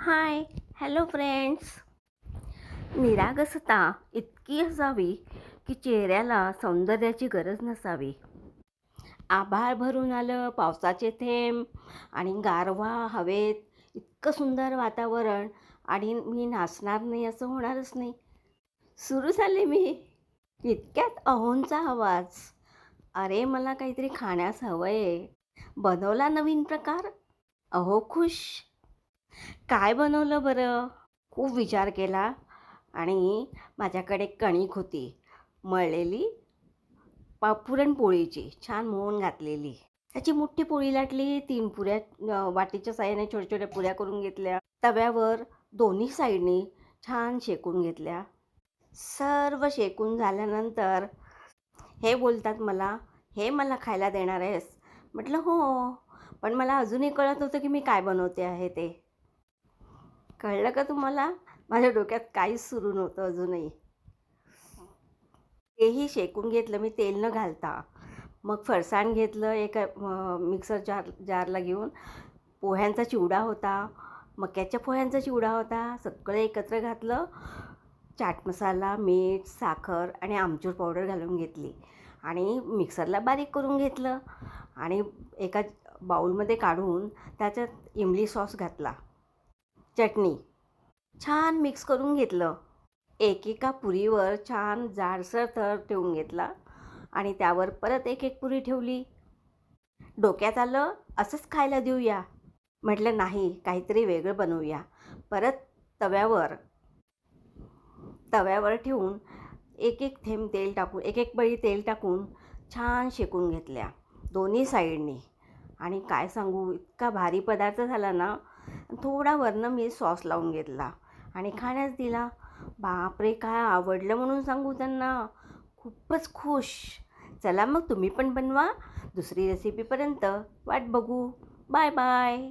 Hi hello friends निरागसता इतकी असावी की चेहऱ्याला सौंदर्याची गरज नसावी. आभाळ भरून आलं पावसाचे थेंब आणि गारवा हवेत इतकं सुंदर वातावरण आणि मी नाचणार नाही असं होणारच नाही. सुरू झाले मी. इतक्यात अहोंचा आवाज. अरे मला काहीतरी खाण्यास हवं आहे बनवला नवीन प्रकार? अहो खुश. काय बनवलं बरं? खूप विचार केला आणि माझ्याकडे कणिक होती मळलेली पा पुरणपोळीची छान मोहन घातलेली. त्याची मोठी पोळी लाटली तीन पुऱ्या वाटीच्या साह्याने छोट्या छोट्या पुऱ्या करून घेतल्या. तव्यावर दोन्ही साईडनी छान शेकून घेतल्या. सर्व शेकून झाल्यानंतर हे बोलतात मला हे मला खायला देणार आहेस? म्हटलं हो पण मला अजूनही कळत नव्हतं की मी काय बनवते आहे ते. कळलं का तुम्हाला? माझ्या डोक्यात काहीच सुरू नव्हतं अजूनही. तेही शेकून घेतलं मी तेल न घालता. मग फरसाण घेतलं एका मिक्सर जार जारला घेऊन. पोह्यांचा चिवडा होता. मक्याच्या पोह्यांचा चिवडा होता. सगळं एकत्र घातलं. चाट मसाला मीठ साखर आणि आमचूर पावडर घालून घेतली. आणि मिक्सरला बारीक करून घेतलं. आणि एका बाऊलमध्ये काढून त्याच्यात इमली सॉस घातला. चटणी. छान मिक्स करून घेतलं. एकेका पुरीवर छान जाडसर थर ठेवून घेतला आणि त्यावर परत एक एक पुरी ठेवली. डोक्यात आलं असंच खायला देऊया. म्हटलं नाही काहीतरी वेगळं बनवूया. परत तव्यावर तव्यावर ठेवून एक एक थेंब तेल टाकून एक एक बळी तेल टाकून छान शेकून घेतल्या दोन्ही साईडनी आणि काय सांगू इतका भारी पदार्थ झाला ना थोडा वरनं मी सॉस लावून घेतला आणि खाण्यास दिला. बापरे काय आवडलं म्हणून सांगू त्यांना. खूपच खुश. चला मग तुम्ही पण बनवा. दुसरी रेसिपीपर्यंत वाट बघू. Bye bye